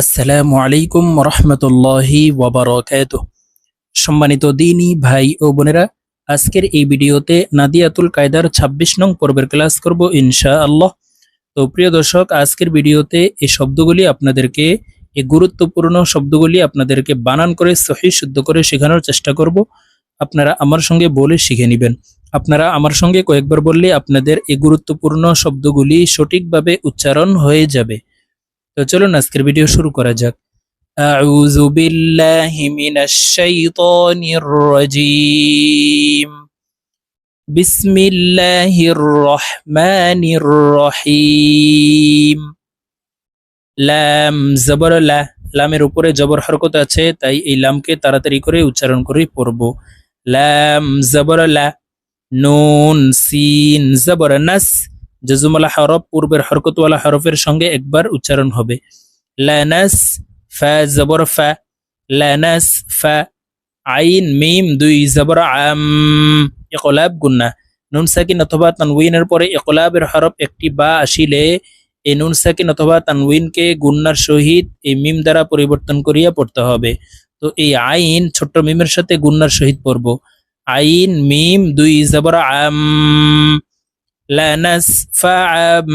আসসালামু আলাইকুম রহমতুল্লাহি ওয়াবারকাত সম্মানিত দিনী ভাই ও বোনেরা, আজকের এই ভিডিওতে নাদিয়াতুল কায়দার ২৬ নং পর্বের ক্লাস করব ইনশা আল্লাহ তো প্রিয় দর্শক, আজকের ভিডিওতে এই শব্দগুলি আপনাদেরকে এই গুরুত্বপূর্ণ শব্দগুলি আপনাদেরকে বানান করে, সহি শুদ্ধ করে শেখানোর চেষ্টা করব। আপনারা আমার সঙ্গে বলে শিখে নেবেন। আপনারা আমার সঙ্গে কয়েকবার বললে আপনাদের এই গুরুত্বপূর্ণ শব্দগুলি সঠিকভাবে উচ্চারণ হয়ে যাবে। তো চলুন আজকের ভিডিও শুরু করা যাক أعوذ بالله من الشيطان الرجيم بسم الله الرحمن الرحيم লাম জবর লা লামের উপরে জবর হরকত আছে তাই এই লামকে তাড়াতাড়ি করে উচ্চারণ করে পড়ব লাম জবর লা নুন সিন জবর নাস জজুমালা হরফ পূর্বের হরকতওয়ালা হরফের সঙ্গে একবার উচ্চারণ হবে। লানাস, ফা, জবর, ফা। লানাস, ফা, আইন, মিম, দুই, জবর, আম। ইকলাব, গুন্না। নুন সাকিন অথবা তানউইনের পরে ইকলাবের হরফ একটি বা আসিলে এই নুন সাকিন অথবা তানউইনকে গুন্নার সহিত এই মিম দ্বারা পরিবর্তন করিয়া পড়তে হবে। তো এই আইন ছোট্ট মিমের সাথে গুন্নার সহিত পড়ব। আইন, মিম, দুই, জবর, আম। লানাসফাআম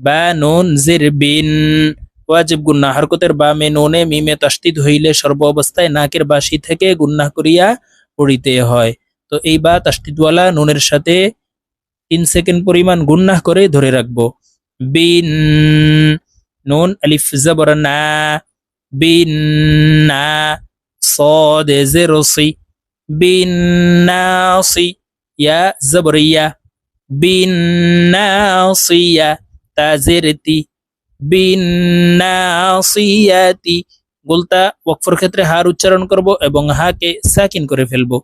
বা নুন জির বিন ওয়াজিব গুন্না হরকতের বা মে নুনে মিমে তাস্তিদ হইলে সর্ব অবস্থায় নাকের বাসি থেকে গুন্না করিয়া পড়িতে হয় তো এই বা তাস্তিদওয়ালা নুনের সাথে তিন সেকেন্ড পরিমাণ গুন্না করে ধরে রাখবো বিন নুন আলিফ জবর না বিন না صاد زرصي بالناصي يا زبريه বিন্নাসিয়া তাজেরতি, বিন্নাসিয়াতি। গুলতা ওয়াকফর ক্ষেত্রে হার উচ্চারণ করব এবং হাকে সাকিন করে ফেলব।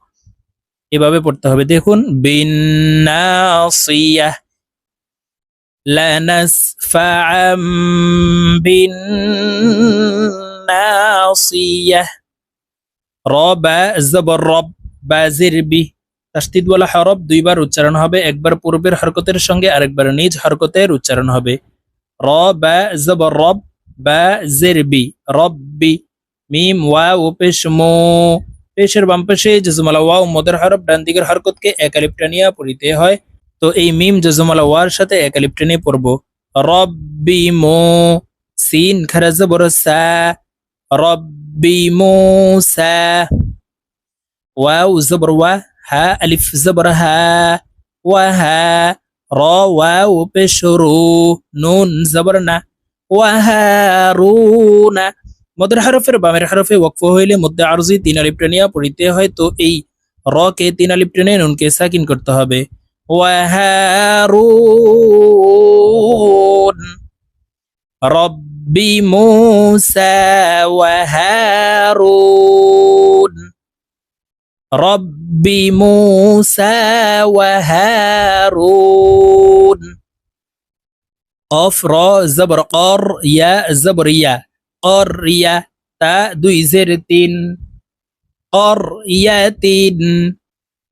এভাবে পড়তে হবে। দেখুন, বিন্নাসিয়া। লানাসফাআম বিন্নাসিয়া। রবা জবর রব বাজির বি তাস্তিদওয়ালা হরফ দুইবার উচ্চারণ হবে, একবার পূর্বের হরকতের সঙ্গে, আরেকবার নিজ হরকতের উচ্চারণ হবে। র, বা জবর রব, বা জেরবি রব্বি মিম ওয়া ও পেশ, মো। পেশের বাম পাশে জজমালা ওয়া ও মদের হরফ, ডান দিকের হরকতকে একালিপ্টানিয়া পড়িতে হয়। তো এই মিম জজমালা ওয়ার সাথে একালিপ্টানিয়ে পড়ব। রব্বি মো। সিন, খারা জবর সা। রব্বি মুসা ওয়াও জবর ওয়া। হা আলিফ জবর হা ওয়া হা র ওয়াও পেশ রু নুন জবর না ওয়া হারুনা মদের হরফের বামের হরফে ওয়াকফ হইলে মধ্যে আরজি তিন আলিফ টেনিয়া পড়িতে হয় তো এই র কে তিন আলিফ টেনে নুনকে সাকিন করতে হবে ওয়া রব্বি মুসা ওয়া হারুন رب موسى وهارون. قاف را زبر قار يا زبريا قريا تا دوي زرتين قريتين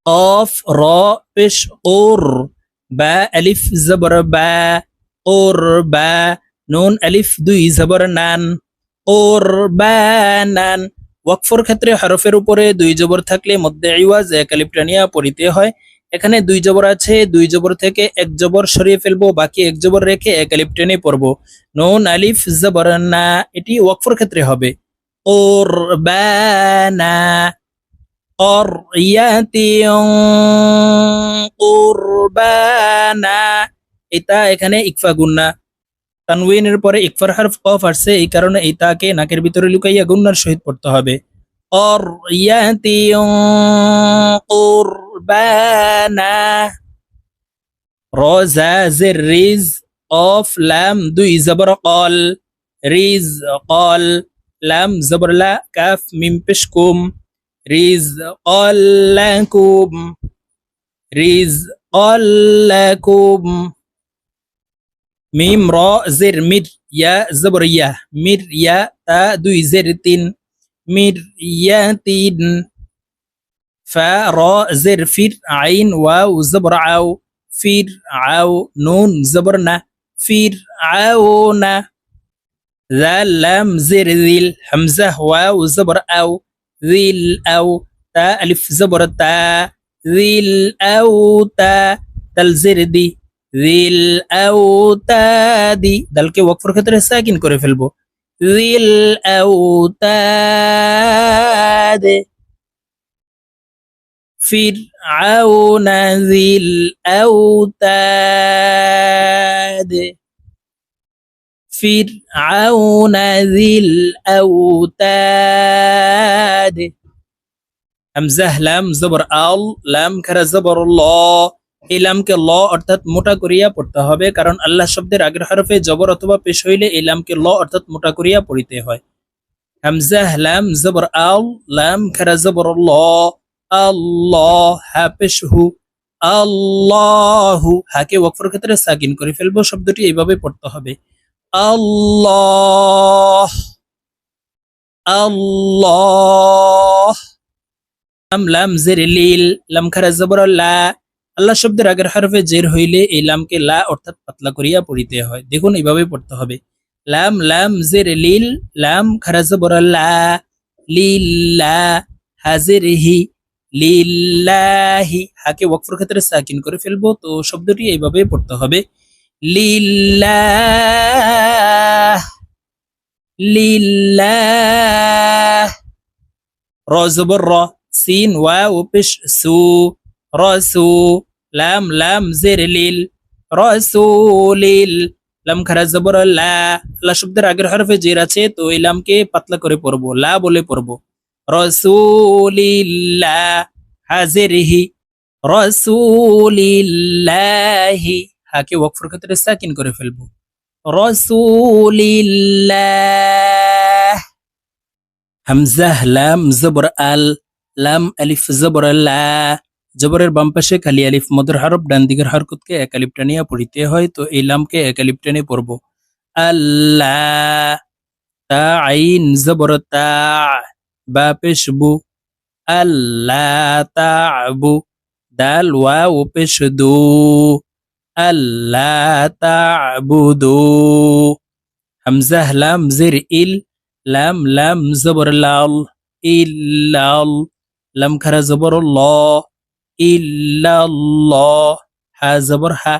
قاف را بش قر با ألف زبر با. قربا نون ألف دوي زبر نان. قربانا ওয়াকফর ক্ষেত্রে হরফের উপরে দুই জবর থাকলে মধ্যে ইওয়াজ এক আলিফটানিয়া পড়িতে হয়। এখানে দুই জবর আছে, দুই জবর থেকে এক জবর সরিয়ে ফেলব, বাকি এক জবর রেখে এক আলিফ টেনে পড়ব। নুন, আলিফ, জবর, না, এটি ওয়াকফর ক্ষেত্রে হবে। ওর বানা কুরবানা এটা এখানে ইকফা গুন্না তানউইনের পরে ইকফার হারফ কফ আসছে, এই কারণে এই তাকে নাকের ভিতরে লুকাইয়া গুন্নার সহিত পড়তে হবে। কুরবানা, রোজা জির রিজ অফ লাম, দুই জবর কল, রিজ কল, লাম জবর লা কাফ মিম পেশ কুম রিজ কল লাকুম, রিজ কল লাকুম। মিম র জের মির ইয়া জবর ইয়া মির ইয়া তা দুই জের তিন মির ইয়া তিন ফা র জের ফির আইন ওয়াও জবর আও ফির আও নুন জবর না ফির আও না জাল লাম জের দিল হামজা ওয়াও জবর আও দিল আও তা আলিফ জবর তা দিল আও তা তাল জের দি দিল আও তা দি দালকে ওয়াকফের ক্ষেত্রে সাকিন করে ফেলবো দিল আও তা দে فرعون ذي الأوتاد فرعون ذي الأوتاد হামজা লাম জবর আল লাম খারা জবর ল এই লামকে ল অর্থাৎ মোটা করিয়া পড়তে হবে, কারণ আল্লাহ শব্দের আগের হরফে জবর অথবা পেশ হইলে এই লামকে ল অর্থাৎ মোটা করিয়া পড়িতে হয়। হামজা, লাম, জবর, আল, লাম, খারা, জবর, ল, আল্লাহ হা পেশ হু আল্লাহু, হাকে ওয়াকফের ক্ষেত্রে সাকিন করে ফেলব, শব্দটি এইভাবে পড়তে হবে। আল্লাহ আল্লাহ, লাম লাম, জের, লিল, লাম, খারা, জবর, লা আল্লাহ শব্দের আগের হরফে জের হইলে এই লামকে লা অর্থাৎ পাতলা করিয়া পড়িতে হয়। দেখুন এইভাবে পড়তে হবে। লাম লাম, জের, লিল, লাম খারা জবর লা লিল্লা হাজির, হি লিল্লাহি হাকে ওয়াকফের ক্ষেত্রে সাকিন করে ফেলব, তো শব্দটি এইভাবে পড়তে হবে। লিল্লাহ লিল্লাহ র জবর র, সিন ওয়াও পেশ, সু। রসু লাম লাম জের লিল রসুলিল লাম খারা জবর লা শব্দের আগের হরফে জের আছে তো এই লামকে পাতলা করে পড়ব লা বলে পড়ব রসুলিল্লাহ হাজিরহি রসুলিল্লাহি হাকে ওয়াকফের ক্ষেত্রে সাকিন করে ফেলব রসুলিল্লাহ হামজাহ লাম জবর আল লাম আলিফ জবর লা জবরের বাম পাশে খালি আলিফ মদর হরফ, ডান দিকের হরকতকে এক আলিফ টানিয়া পড়িতে হয়, তো এই লামকে এক আলিফ টানে পড়ব। আল্লাহ তা আইন জবর তা বা পেশ বু আল্লাহ তাবু, দাল ওয়াও পেশ দু আল্লাহ তাবুদু। হামজাহ লাম জির ইল, লাম লাম জবর লাল, ইল্লাল, লাম খারা জবর ল। ইল্লাল্লাহ, হা জবর হা,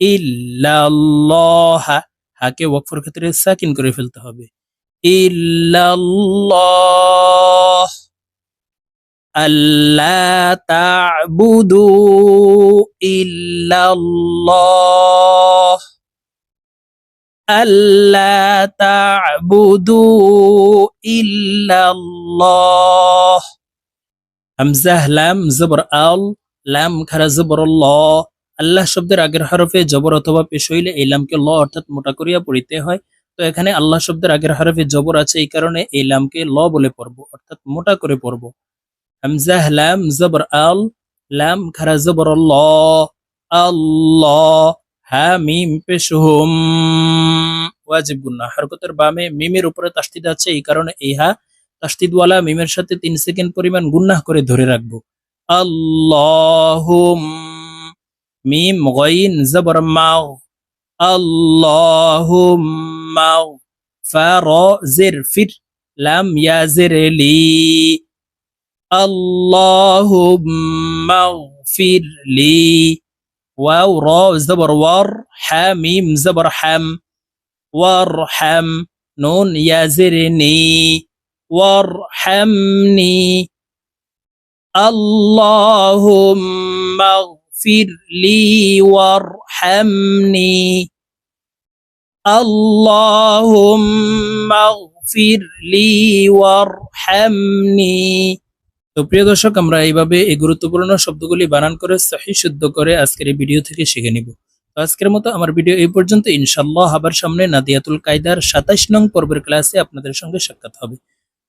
ইল্লাল্লাহ, হাকে ওয়াকফের ক্ষেত্রে সাকিন করে ফেলতে হবে। ইল্লাল্লাহ আল্লাহ তা'বুদু ইল্লাল্লাহ আল্লাহ তা'বুদু ইল্লাল্লাহ। হামজাহ লাম জবর আল লাম খারা জবর ল আল্লাহ শব্দের আগের হরফে জবর অথবা পেশ হইলে এই লামকে ল অর্থাৎ মোটা করিয়া পড়িতে হয়। তো এখানে আল্লাহ শব্দের আগের হরফে জবর আছে এই কারণে এই লামকে ল বলে পড়ব, অর্থাৎ মোটা করে পড়ব। হামজাহ লাম জবর আল লাম খারা জবর ল আল্লাহ হা মিম পেশ হরকতের বামে মিমের উপরে তাস্তিদ আছে এই কারণে এই হা তাস্তিদওয়ালা মিমের সাথে তিন সেকেন্ড পরিমাণ গুন্নাহ করে ধরে রাখব। আল্লাহুম মিম গইন জবর মাও আল্লাহুম্মা ফার জির ফির লাম ইয়াজির লি। আল্লাহুম্মা ফির লি। ওয়াও র জবর ওয়ার হা মিম জবর হাম। ওয়ারহাম নুন ইয়াজিরনি وارحمني اللهم اغفر لي وارحمني اللهم اغفر لي وارحمني তো প্রিয় দর্শক আমরা এইভাবে এই গুরুত্বপূর্ণ শব্দগুলি বানান করে সহি শুদ্ধ করে আজকের এই ভিডিও থেকে শিখে নিব তো আজকের মতো আমার ভিডিও এই পর্যন্ত ইনশাল্লাহ আবার সামনে নাদিয়াতুল কায়দার সাতাইশ নং পর্বের ক্লাসে আপনাদের সঙ্গে সাক্ষাৎ হবে